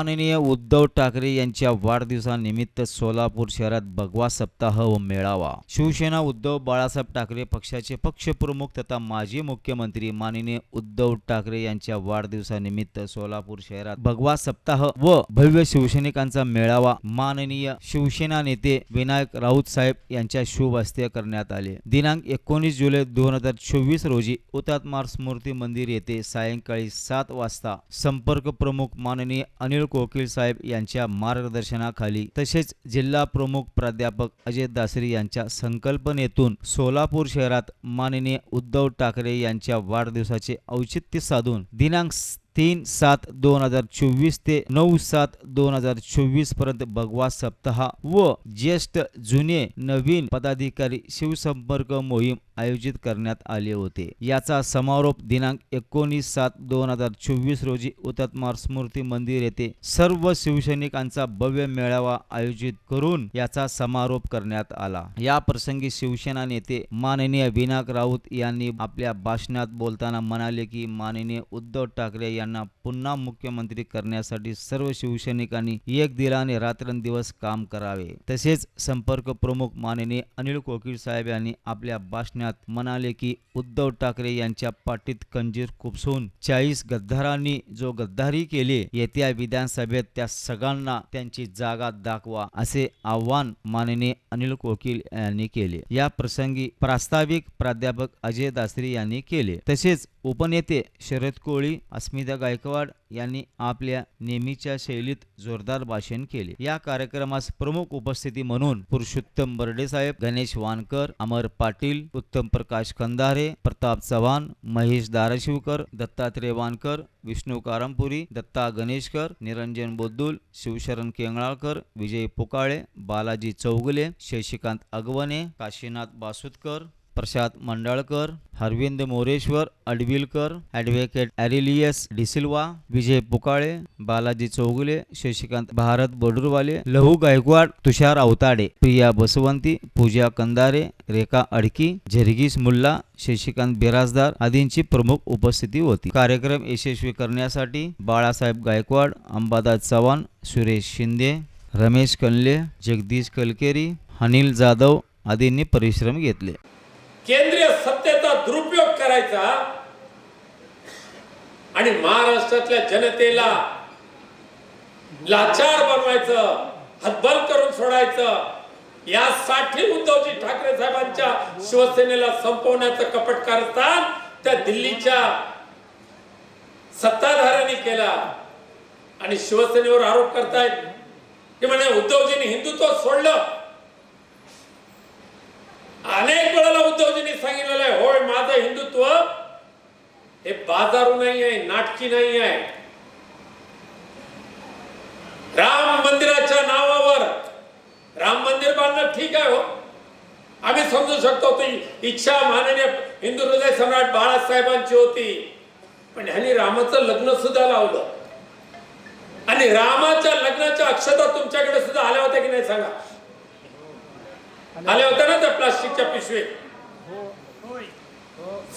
माननीय उद्धव ठाकरे यांच्या वाढदिवसानिमित्त सोलापूर शहरात भगवा सप्ताह व मेळावा. शिवसेना उद्धव बाळासाहेब ठाकरे पक्षाचे पक्षप्रमुख तथा माजी मुख्यमंत्री माननीय उद्धव ठाकरे यांच्या वाढदिवसानिमित्त सोलापूर शहरात भगवा सप्ताह व भव्य शिवसैनिकांचा मेळावा माननीय शिवसेना नेते विनायक राऊत साहेब यांच्या शुभ हस्ते करण्यात आले. दिनांक एकोणीस जुलै दोन हजार चोवीस रोजी हुतात्मा स्मृती मंदिर येथे सायंकाळी सात वाजता संपर्क प्रमुख माननीय अनिल कोकिल साहेब यांच्या मार्गदर्शनाखाली तसेच जिल्हा प्रमुख प्राध्यापक अजय दासरी यांच्या संकल्पनेतून सोलापूर शहरात माननीय उद्धव ठाकरे यांच्या वाढदिवसाचे औचित्य साधून दिनांक तीन सात दोन हजार चोवीस ते नऊ सात दोन हजार चोवीसपर्यंत भगवा सप्ताह व ज्येष्ठ जुने नवीन पदाधिकारी शिवसंपर्क मोहीम आयोजित करण्यात आले होते. याचा समारोप दिनांक एकोणीस सात दोन हजार चोवीस रोजी हुतात्मा स्मृती मंदिर येथे सर्व शिवसैनिकांचा भव्य मेळावा आयोजित करून याचा समारोप करण्यात आला. या प्रसंगी शिवसेना नेते माननीय विनायक राऊत यांनी आपल्या भाषणात बोलताना म्हणाले की माननीय उद्धव ठाकरे यांना पुन्हा मुख्यमंत्री करण्यासाठी सर्व शिवसैनिकांनी एक दिलाने रात्रंदिवस काम करावे. तसेच संपर्क प्रमुख माननीय अनिल कोकीळ साहेब यांनी आपल्या भाषणात म्हणाले की उद्धव ठाकरे यांच्या पाठीत कंजीर खुपसून चाळीस गद्दारांनी जो गद्दारी केली येत्या विधानसभेत त्या सगळ्यांना त्यांची जागा दाखवा असे आव्हान माननीय अनिल कोकिल यांनी केले. या प्रसंगी प्रास्ताविक प्राध्यापक अजय दासरी यांनी केले. तसेच उपनेते शरद कोळी अस्मिता गायकवाड यांनी आपल्या नेहमीच्या शैलीत जोरदार भाषण केले. या कार्यक्रमास प्रमुख उपस्थिती म्हणून पुरुषोत्तम बर्डेसाहेब गणेश वानकर अमर पाटील उत्तम प्रकाश खंदारे प्रताप चव्हाण महेश दाराशिवकर दत्तात्रय वानकर विष्णू कारंपुरी दत्ता गणेशकर निरंजन बोद्दुल शिवशरण केंगळाळकर विजय पुकाळे बालाजी चौगुले शशिकांत अगवणे काशीनाथ बासुतकर प्रसाद मंडळकर हरविंद मोरेश्वर अडविलकर ॲडव्होकेट ॲरिलियस डिसिल्वा विजय पुकाळे बालाजी चौगुले शशिकांत भारत बडुरवाले लहू गायकवाड तुषार अवताडे प्रिया बसवंती पूजा कंदारे रेखा अडकी झरगीस मुल्ला शशिकांत बिराजदार आदींची प्रमुख उपस्थिती होती. कार्यक्रम यशस्वी करण्यासाठी बाळासाहेब गायकवाड अंबादास चव्हाण सुरेश शिंदे रमेश कल्ले जगदीश कलकेरी अनिल जाधव आदींनी परिश्रम घेतले. केंद्रीय सत्तेचा दुरुपयोग करायचा आणि महाराष्ट्रातल्या जनतेला लाचार बनवायचं हतबल करून सोडायचं यासाठी उद्धवजी ठाकरे साहेबांच्या शिवसेनेला संपवण्याचं कपट करतात त्या दिल्लीच्या सत्ताधाऱ्यांनी केला. आणि शिवसेनेवर आरोप करतायत की म्हणे उद्धवजींनी हिंदुत्व सोडलं. अनेक वेळेला उद्धवजींनी सांगितलेलं आहे होय माझं हिंदुत्व हे बाजारू नाही आहे नाटकी नाही आहे. राम मंदिराच्या नावावर राम मंदिर बांधणं ठीक आहे हो. आम्ही समजू शकतो ती इच्छा माननीय हिंदू हृदय सम्राट बाळासाहेबांची होती. पण ह्यांनी रामाचं लग्न सुद्धा लावलं. आणि रामाच्या लग्नाच्या अक्षता तुमच्याकडे सुद्धा आल्या होत्या की नाही सांगा? आल्या होत्या ना त्या प्लास्टिकच्या पिशवीत?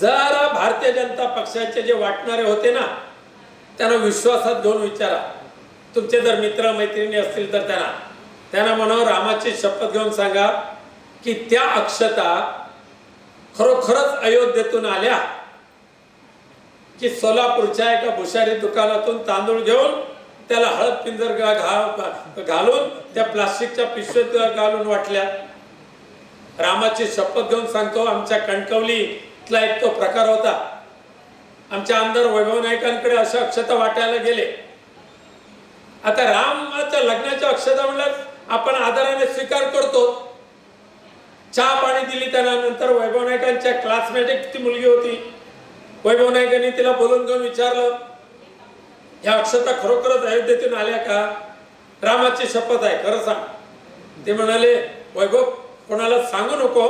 जरा भारतीय जनता पक्षाचे जे वाटणारे होते ना त्यांना विश्वासात घेऊन विचारा. तुमचे जर मित्र मैत्रिणी असतील तर त्यांना. त्यांना म्हणावं रामाची शपथ घेऊन सांगा की त्या अक्षता खरोखरच अयोध्येतून आल्या की सोलापूरच्या एका भुशारी दुकानातून तांदूळ घेऊन त्याला हळद पिंजर घालून त्या प्लास्टिकच्या पिशवीत घालून वाटल्या. रामाची शपथ घेऊन सांगतो आमच्या कणकवलीतला एक तो प्रकार होता. आमच्या आमदार वैभव नाईकांकडे अशा अक्षता वाटायला गेले. आता रामाच्या लग्नाच्या अक्षता म्हणलं आपण आदराने स्वीकार करतो. चहा पाणी दिली त्यानंतर नंतर वैभव नाईकांच्या क्लासमेट एक ती मुलगी होती. वैभव नाईकांनी तिला बोलून घेऊन विचारलं ह्या अक्षता खरोखरच अयोध्येतून आल्या का? रामाची शपथ आहे खरं सांग. ते म्हणाले वैभव कोणाला सांगू नको.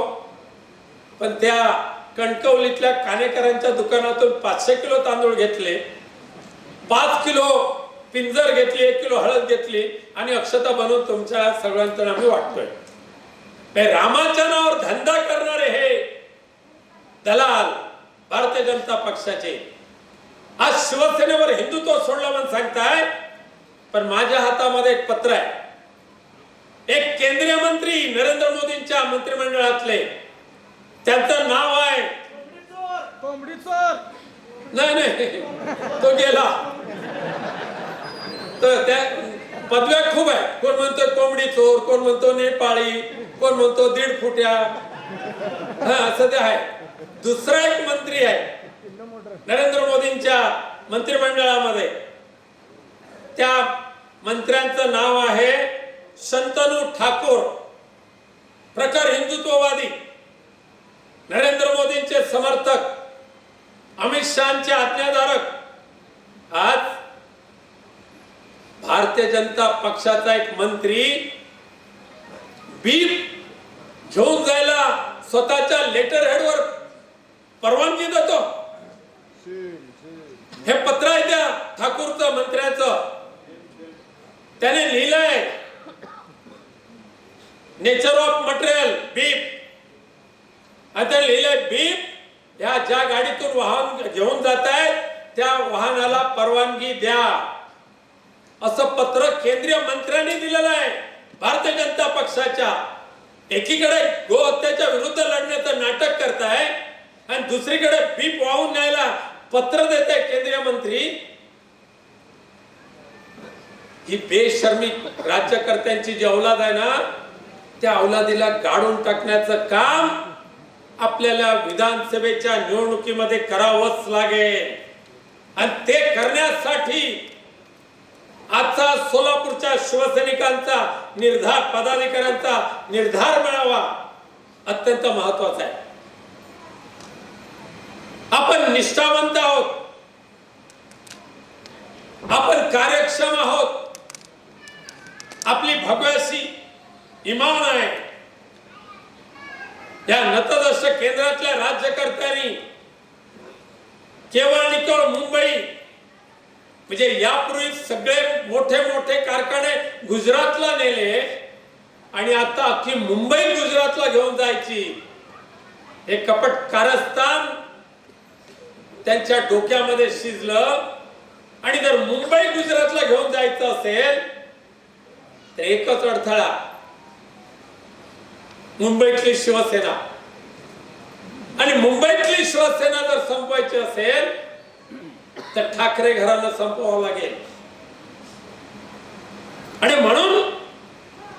पण त्या कणकवलीतल्या कानेकरांच्या दुकानातून पाचशे किलो तांदूळ घेतले. पाच किलो पिंजर घेतली एक किलो हळद घेतली आणि अक्षता बनवून तुमच्या सगळ्यांचं आम्ही वाटतोय. हे रामाच्या नावावर धंदा करणारे हे दलाल भारतीय जनता पक्षाचे. आज शिवसेनेवर हिंदुत्व सोडलं म्हणून सांगताय पण माझ्या हातामध्ये एक पत्र आहे. एक केंद्रीय मंत्री नरेंद्र मोदींच्या मंत्रिमंडळातले. त्यांचं नाव आहे. नाही नाही. तो गेला. तर त्या पदव्या खूप आहे कोण म्हणतो कोंबडी चोर कोण म्हणतो नेपाळी कोण म्हणतो दीड फुट्या. हा असं ते आहे. दुसरा एक मंत्री आहे. नरेंद्र मोदींच्या मंत्रिमंडळामध्ये. त्या मंत्र्यांचं नाव आहे शंतनू ठाकूर प्रखर हिंदुत्ववादी नरेंद्र मोदींचे समर्थक अमित शहाचे आज्ञाधारक आज भारतीय जनता पक्षाचा एक मंत्री बीप घेऊन जायला स्वतःच्या लेटर हेडवर परवानगी देतो. हे पत्र आहे त्या ठाकूरचं मंत्र्याचं. त्याने लिहिलंय. नेचर ऑफ मटेरियल बीप आता लिहिले बीप ह्या ज्या गाडीतून वाहन घेऊन जात आहेत त्या वाहनाला परवानगी द्या. असं पत्र केंद्रीय मंत्र्यांनी दिलेलं आहे. भारतीय जनता पक्षाच्या. एकीकडे गो हत्याच्या विरुद्ध लढण्याचं नाटक करताय आणि दुसरीकडे बीप वाहून न्यायला पत्र देत आहे केंद्रीय मंत्री. ही बेशर्मी राज्यकर्त्यांची जी औलाद आहे ना त्या औलादीला गाडून टाकण्याचं काम आपल्याला विधानसभेच्या निवडणुकीमध्ये करावंच लागेल. आणि ते करण्यासाठी आजचा सोलापूरच्या शिवसैनिकांचा निर्धार पदाधिकाऱ्यांचा निर्धार मिळावा अत्यंत महत्त्वाचा आहे. आपण निष्ठावंत आहोत. आपण कार्यक्षम आहोत. आपली भगव्याशी इमान आहे. या नतदर्श केंद्रातल्या राज्यकर्त्यांनी केवळ आणि केवळ मुंबई म्हणजे यापूर्वी सगळे मोठे मोठे कारखाने गुजरातला नेले आणि आता अख्खी मुंबई गुजरातला घेऊन जायची. हे कपट कारस्थान त्यांच्या डोक्यामध्ये शिजलं आणि जर मुंबई गुजरातला घेऊन जायचं असेल तर एकच अडथळा मुंबईतली शिवसेना. आणि मुंबईतली शिवसेना जर संपवायची असेल तर ठाकरे घराला संपवावं लागेल. आणि म्हणून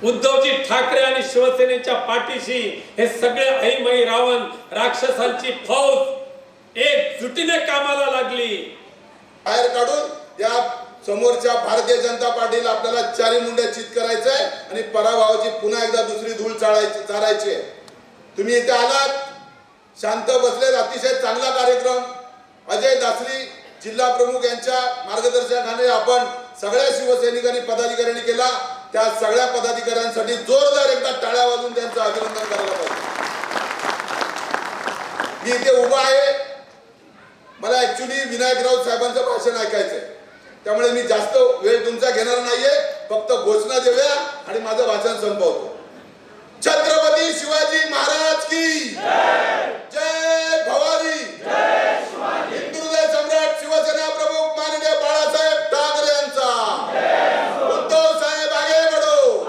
उद्धवजी ठाकरे आणि शिवसेनेच्या पाठीशी हे सगळे ऐमई रावण राक्षसांची फौज एकजुटीने कामाला लागली. बाहेर काढून या समोरच्या भारतीय जनता पार्टीला आपल्याला चारी मुंड्या चित करायचंय आणि पराभवाची पुन्हा एकदा दुसरी धूळ चाळायची चारायची आहे. तुम्ही इथे आलात शांत बसलेत अतिशय चांगला कार्यक्रम. अजय दासरी जिल्हा प्रमुख यांच्या मार्गदर्शनाखाली आपण सगळ्या शिवसैनिकांनी पदाधिकाऱ्यांनी केला. त्या सगळ्या पदाधिकाऱ्यांसाठी जोरदार एकदा टाळ्या वाजून त्यांचं अभिनंदन करायला पाहिजे. मी इथे उभा आहे. मला ऍक्च्युली विनायक राऊत साहेबांचं भाषण ऐकायचंय. त्यामुळे मी जास्त वेळ तुमचा घेणार नाहीये. फक्त घोषणा देऊया आणि माझं वाचन संपवतो. छत्रपती शिवाजी महाराज की जय. भवानी. हिंदुदय सम्राट शिवसेना प्रमुख माननीय बाळासाहेब ठाकरे यांचा. उद्धव साहेब आगे बढो.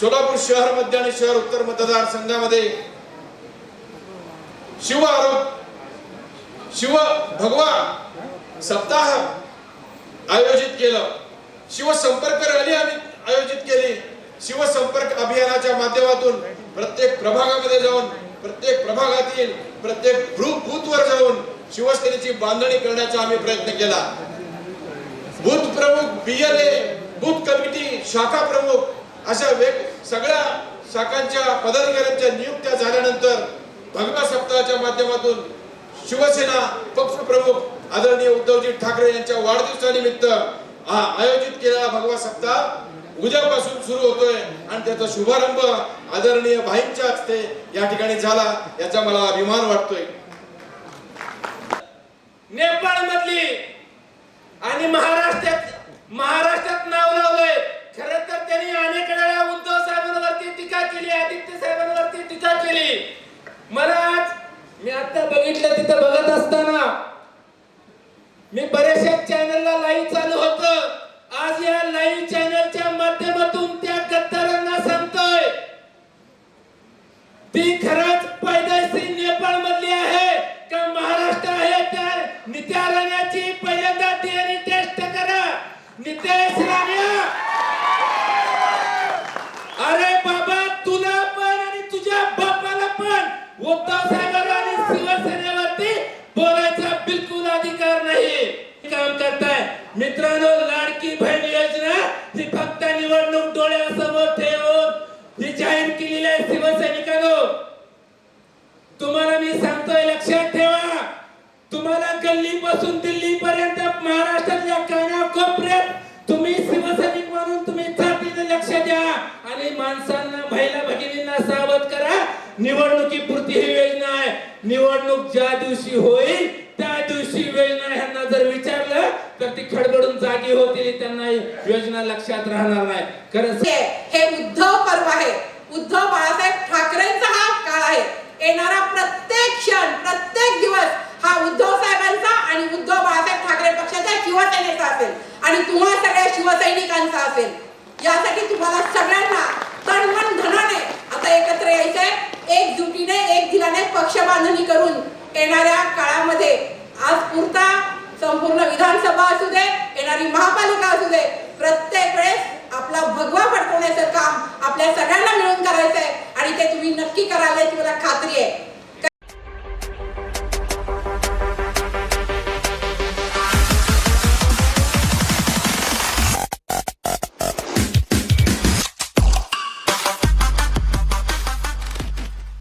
सोलापूर शहर मध्य आणि शहर उत्तर मतदारसंघामध्ये शिव आरोप शिव भगवा सप्ताह आयोजित केलं. शिवसंपर्क रॅली आम्ही आयोजित केली. शिवसंपर्क अभियानाच्या माध्यमातून प्रत्येक प्रभागामध्ये जाऊन प्रत्येक प्रभागातील प्रत्येक बूथवर जाऊन शिवसेनेची बांधणी करण्याचा आम्ही प्रयत्न केला. बूथ प्रमुख बीएलए बूथ कमिटी शाखा प्रमुख अशा वेग सगळ्या शाखांच्या पदाधिकाऱ्यांच्या नियुक्त्या झाल्यानंतर भगवा सप्ताहाच्या माध्यमातून शिवसेना पक्ष प्रमुख आदरणीय उद्धवजी ठाकरे यांच्या वाढदिवसानिमित्त हा आयोजित केलेला भगवा सप्ताह उद्यापासून सुरू होतोय आणि त्याचा शुभारंभ आदरणीय भाईंच्या हस्ते या ठिकाणी झाला याचा मला अभिमान वाटतोय. नेपाळ मधली आणि महाराष्ट्रात महाराष्ट्रात नाव लावलंय. खर तर त्यांनी अनेक वेळा उद्धव साहेबांवरती टीका केली आदित्य साहेबांवरती टीका केली. मला आज मी आता बघितलं तिथं बघत असताना मी बऱ्याचशा चॅनलला लाईव्ह चालू होत. आज या लाईव्ह चॅनलच्या माध्यमातून त्या गद्दारांना सांगतोय. ती खरंच पैदाशी नेपाळ मधली आहे. का महाराष्ट्र आहे त्या नित्या राण्याची पहिल्यांदा आणि टेस्ट करा. नितेश राण्या अरे बाबा तुला पण आणि तुझ्या बापाला पण. होता साहेब निवडणुकीपुरती ही योजना आहे निवडणूक ज्या दिवशी होईल त्या दिवशी योजना ह्यांना जर विचारलं तर ती खडबडून जागी होतील. त्यांना योजना लक्षात राहणार नाही. येणाऱ्या काळामध्ये आज पुरता संपूर्ण विधानसभा असू दे